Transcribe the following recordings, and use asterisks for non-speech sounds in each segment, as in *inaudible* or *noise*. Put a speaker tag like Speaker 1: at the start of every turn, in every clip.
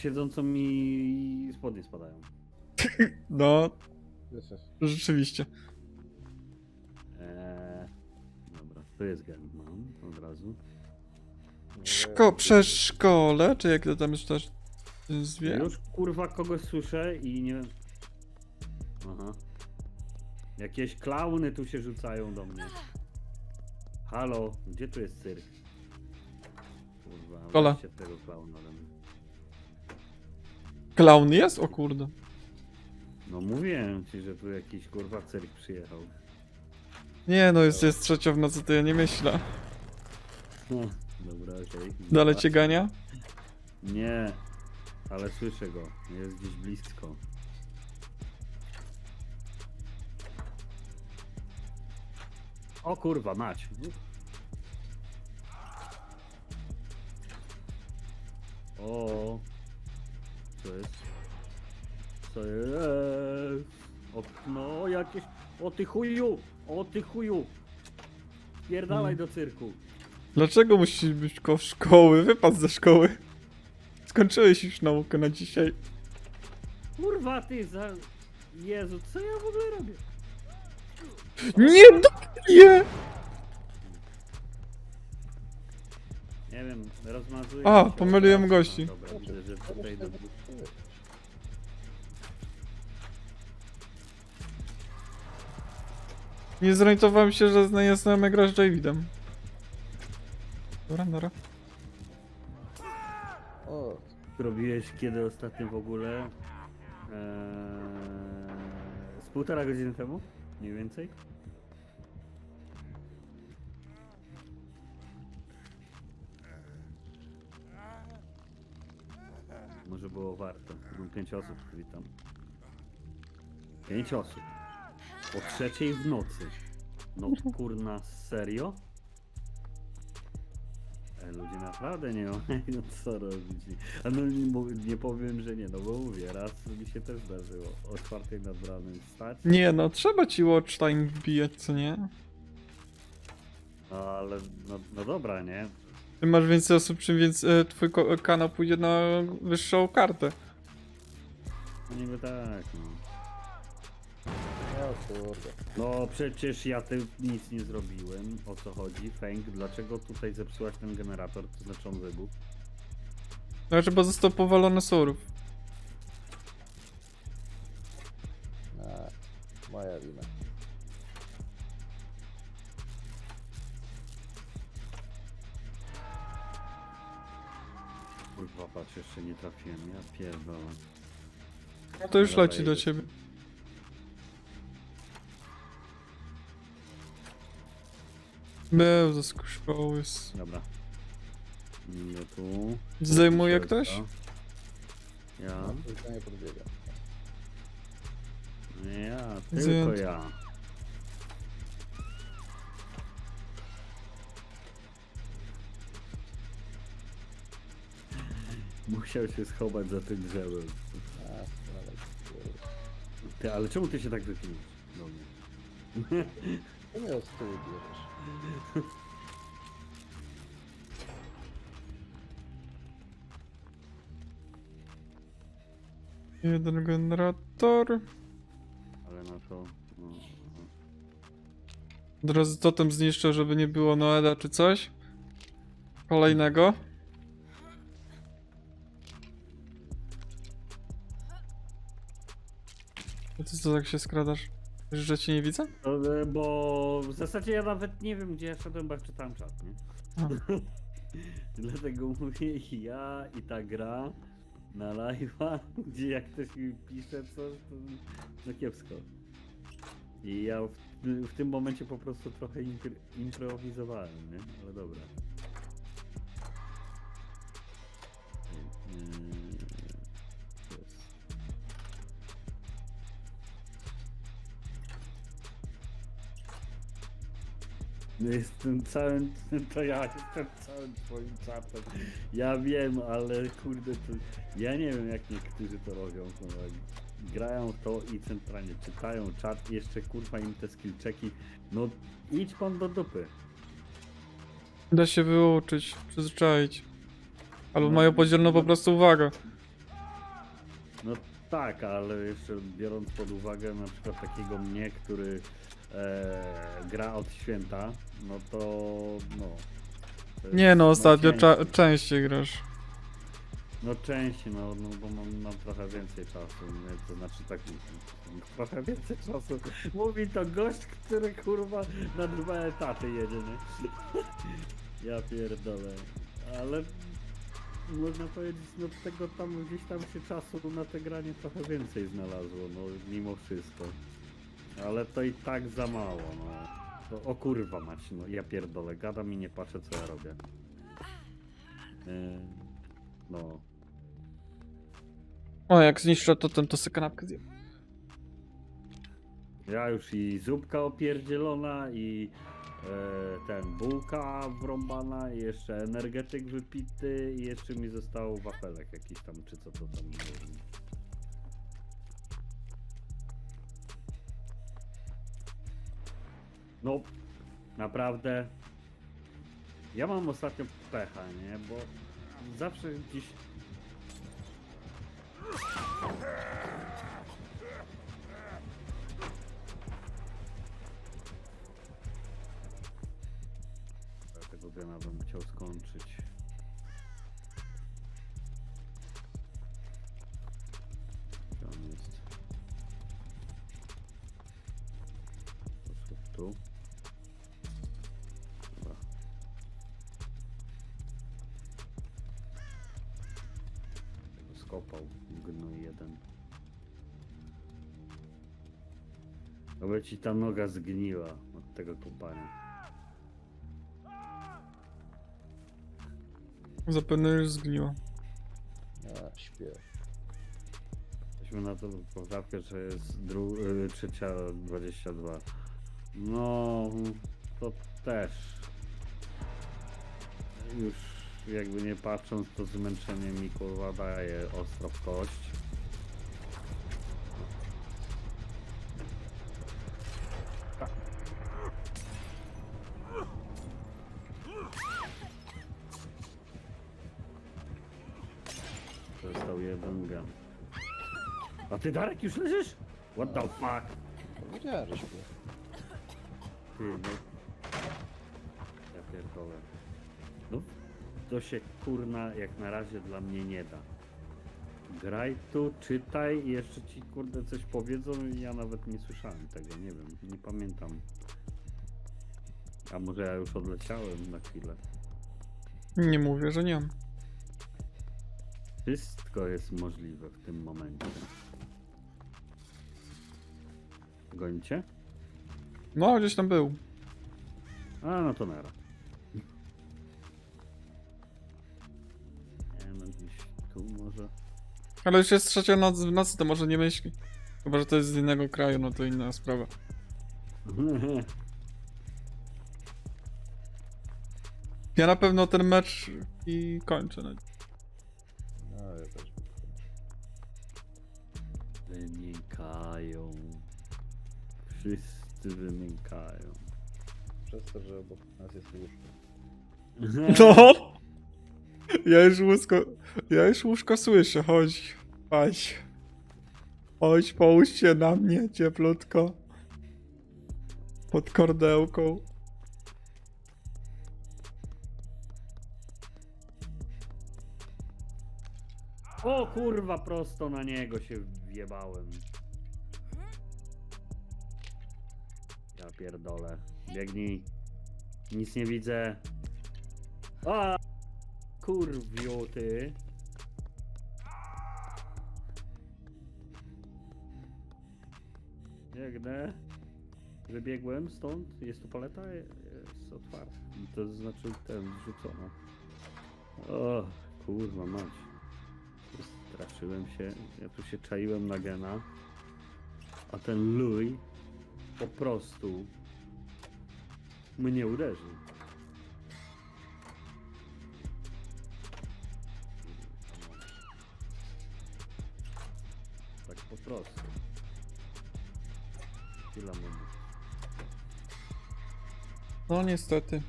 Speaker 1: siedzącą mi spodnie spadają.
Speaker 2: No,
Speaker 3: Słyszysz?
Speaker 2: rzeczywiście.
Speaker 1: Eee, dobra, to jest gen, mam od razu.
Speaker 2: Szko przeszkole, czy jak to tam też zwie?
Speaker 1: Już kurwa kogoś słyszę i nie wiem. Aha. Jakieś klauny tu się rzucają do mnie. Halo, gdzie tu jest cyrk? Kurwa,
Speaker 2: Kola.
Speaker 1: weźcie tego klauna ode mnie.
Speaker 2: Klaun jest? O kurde.
Speaker 1: No mówiłem ci, że tu jakiś kurwa cyrk przyjechał.
Speaker 2: Nie no, jest, jest trzecia w nocy, to ja nie myślę.
Speaker 1: No, dobra, okej.
Speaker 2: Dalej cię gania?
Speaker 1: Nie, ale słyszę go. Jest gdzieś blisko. O kurwa, mać. O, co jest? Co jest? O, no jakieś... O ty chuju! O ty chuju! Pierdalaj do cyrku.
Speaker 2: Dlaczego musisz być koło szkoły? Wypadł ze szkoły. Skończyłeś już naukę na dzisiaj.
Speaker 1: Kurwa ty za... Jezu, co ja w ogóle robię?
Speaker 2: Nie, do nie!
Speaker 1: Nie wiem, rozmazuję.
Speaker 2: A,
Speaker 1: się
Speaker 2: pomyliłem gości.
Speaker 1: Dobra, widzę, że tutaj do...
Speaker 2: Nie zorientowałem się, że zna- znajomego gra z Davidem. Dobra, dobra.
Speaker 3: O,
Speaker 1: Robiłeś kiedy ostatnio w ogóle? Eee, z półtora godziny temu? Mniej więcej? Może było warto. Mam pięć osób, witam. Pięć osób. O trzeciej w nocy. No kurna, serio? E, ludzie naprawdę nie mają *laughs* co robić. A no nie, nie powiem, że nie, no bo mówię, raz mi się też zdarzyło. O czwartej nad ranem stać.
Speaker 2: Nie no, trzeba ci watch time wbijać, co nie?
Speaker 1: No ale, no, no dobra, nie?
Speaker 2: Ty masz więcej osób, czym więc e, twój ko- kanał pójdzie na wyższą kartę.
Speaker 1: No niby tak, no.
Speaker 3: o kurde.
Speaker 1: No przecież ja ty nic nie zrobiłem. O co chodzi? Feng, dlaczego tutaj zepsułaś ten generator? To znaczy on wybuchł.
Speaker 2: Znaczy, bo został powalony surów.
Speaker 3: A, moja wina.
Speaker 1: Kurwa, patrz, jeszcze nie trafiłem. Ja pierdolę.
Speaker 2: No to już leci do
Speaker 1: jedziesz.
Speaker 2: ciebie. Był ze szkoły. s-
Speaker 1: Dobra. Nie tu.
Speaker 2: Zdejmuje ktoś?
Speaker 1: Ja.
Speaker 3: No, nie podbiega.
Speaker 1: Nie ja,
Speaker 2: Zjęty.
Speaker 1: tylko ja. Musiał się schować za tym drzewem.
Speaker 3: A, nawet, kurde.
Speaker 1: Ty, ale czemu ty się tak wychylisz do mnie?
Speaker 3: To mnie od tyłu bierzesz.
Speaker 2: Jeden generator.
Speaker 1: Ale na to... No, no.
Speaker 2: Od razu totem zniszczę, żeby nie było Noeda czy coś. Kolejnego. Ty co tak się skradasz? Że cię nie widzę?
Speaker 1: To, e, bo w zasadzie ja nawet nie wiem, gdzie ja szedłem, bo ja czytałem czat, nie?
Speaker 2: A. *laughs*
Speaker 1: Dlatego mówię ja i ta gra na live'a, *laughs* gdzie jak ktoś mi pisze coś, to no kiepsko. I ja w, w tym momencie po prostu trochę impr improwizowałem, nie? Ale dobra. Jestem całym, *laughs* to ja jestem całym twoim czatem. Ja wiem, ale kurde to, ja nie wiem jak niektórzy to robią. kurwa. Grają to i centralnie czytają czat i jeszcze kurwa im te skillczeki. No idź pan do dupy.
Speaker 2: Da się wyuczyć, przyzwyczaić. Albo
Speaker 1: No.
Speaker 2: mają podzielną po prostu uwagę.
Speaker 1: No tak, ale jeszcze biorąc pod uwagę na przykład takiego mnie, który e, gra od święta, no to no.
Speaker 2: Nie no, ostatnio cza- częściej grasz.
Speaker 1: No częściej, no, no bo mam, mam trochę więcej czasu, nie? to znaczy tak trochę więcej czasu. Mówi to gość, który kurwa na dwa etaty jedzie, nie? *laughs* Ja pierdolę. Ale można powiedzieć, no tego tam gdzieś tam się czasu na te granie trochę więcej znalazło, no mimo wszystko. Ale to i tak za mało, no. To, o kurwa mać, no ja pierdolę, gadam i nie patrzę co ja robię. Yy, no.
Speaker 2: O, jak zniszczę totem, to sobie kanapkę zjem.
Speaker 1: Ja już i zupka opierdzielona i e, ten bułka wrąbana i jeszcze energetyk wypity i jeszcze mi został wafelek jakiś tam, czy co to tam było. No, naprawdę. Ja mam ostatnio pecha, nie? Bo zawsze gdzieś Dlatego gena bym chciał skończyć. Aby ci ta noga zgniła od tego kopania.
Speaker 2: Zapewne już zgniło.
Speaker 3: A, śpię.
Speaker 1: Weźmy na to poprawkę, że jest dru- y, trzecia 22. No, to też. Już jakby nie patrząc, to zmęczenie mi kurwa daje ostro w kość. Ty Darek już leżysz? What the fuck?
Speaker 3: Śpię.
Speaker 1: Ty, no. Ja pierdolę. No, to się kurna jak na razie dla mnie nie da. Graj tu, czytaj i jeszcze ci kurde coś powiedzą i ja nawet nie słyszałem tego, nie wiem, nie pamiętam. A może ja już odleciałem na chwilę.
Speaker 2: Nie mówię, że nie.
Speaker 1: Wszystko jest możliwe w tym momencie. Gonicie?
Speaker 2: No, gdzieś tam był.
Speaker 1: A, no to nara. Nie no, gdzieś tu może.
Speaker 2: Ale już jest trzecia noc w nocy, to może nie myśli. Chyba, że to jest z innego kraju, no to inna sprawa. *laughs* Ja na pewno ten mecz i kończę. No.
Speaker 3: No, ja też.
Speaker 1: Wymiękają. Wszyscy wymiękają.
Speaker 3: Przez to, że obok nas jest łóżko.
Speaker 2: No! Ja już łóżko, ja już łóżko słyszę, chodź. Chodź. Chodź, połóż się na mnie, cieplutko. Pod kordełką.
Speaker 1: O kurwa, prosto na niego się wjebałem. Pierdolę. Biegnij. Nic nie widzę. A kurwiu ty. Biegnę. Wybiegłem stąd. Jest tu paleta? Jest otwarta. To znaczy ten zrzucona. O kurwa mać. Straszyłem się, ja tu się czaiłem na gena, a ten luj po prostu mnie uderzył. Tak po prostu. Chwila moment.
Speaker 2: No niestety.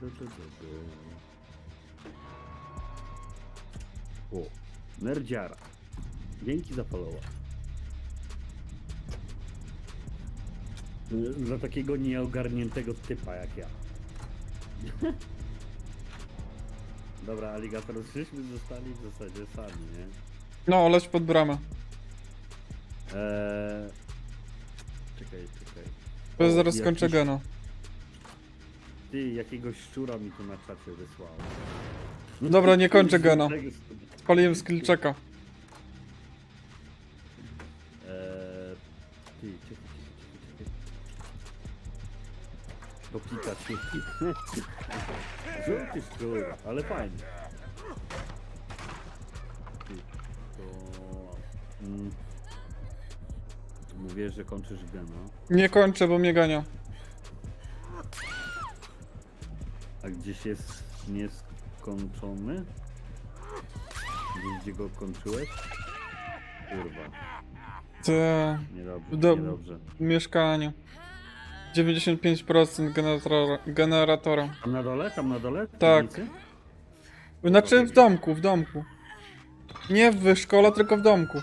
Speaker 1: du, du, du, du. O, nerdziara. Dzięki za followa. Dla takiego nieogarniętego typa jak ja. *laughs* Dobra, aligator, żeśmy zostali w zasadzie sami, nie?
Speaker 2: No, leć pod bramę.
Speaker 1: Eee... Czekaj, czekaj.
Speaker 2: To
Speaker 1: O,
Speaker 2: zaraz
Speaker 1: jakiś-
Speaker 2: skończę gena.
Speaker 1: Ty, jakiegoś szczura mi tu na czacie wysłałeś.
Speaker 2: Dobra, nie kończę gena.
Speaker 1: Eee,
Speaker 2: Spaliłem skill checka.
Speaker 1: ty, czekaj, czekaj, czekaj, czekaj. To Pikachu. Żółty szczur, ale fajny. Ty, to... Mm, mówię, że kończysz gena.
Speaker 2: Nie kończę, bo mnie gania.
Speaker 1: A gdzieś jest nieskończony? Gdzieś, gdzie go kończyłeś? Kurwa,
Speaker 2: Te
Speaker 1: niedobrze,
Speaker 2: Dob-
Speaker 1: niedobrze.
Speaker 2: mieszkanie. 95% generatora. generatora.
Speaker 1: Tam na dole? Tam na dole? W
Speaker 2: Tak.
Speaker 1: piwnicy?
Speaker 2: Znaczy w domku, w domku. Nie w szkole, tylko w domku.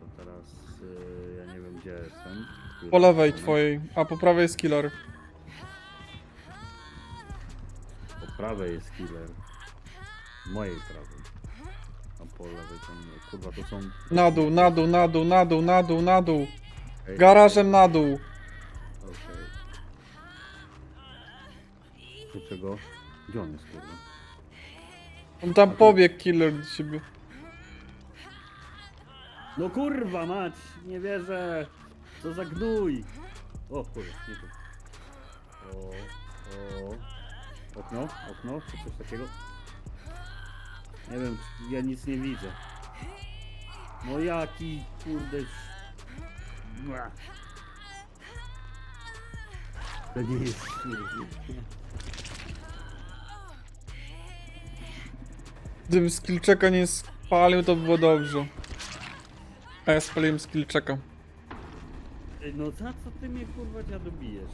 Speaker 1: To teraz y, ja nie wiem gdzie jestem. Która
Speaker 2: Po lewej twojej, a po prawej jest killer.
Speaker 1: Po prawej jest killer. Mojej prawej. A po lewej tam, kurwa to są...
Speaker 2: Na dół, na dół, na dół, na dół, na dół, na dół.
Speaker 1: Ej,
Speaker 2: Garażem na dół.
Speaker 1: Okej. Do czego? Gdzie on jest kurwa?
Speaker 2: On tam pobiegł killer do ciebie.
Speaker 1: No kurwa mać, nie wierzę. Co za gnój. O kurwa, nie tu. O, o. Okno, okno, czy coś takiego? Nie wiem, ja nic nie widzę. No jaki kurde... To nie jest kurde.
Speaker 2: Gdybym skill checka nie spalił, to by było dobrze. A ja spaliłem skill checka.
Speaker 1: Ej, No za co ty mnie kurwa dziadu bijesz?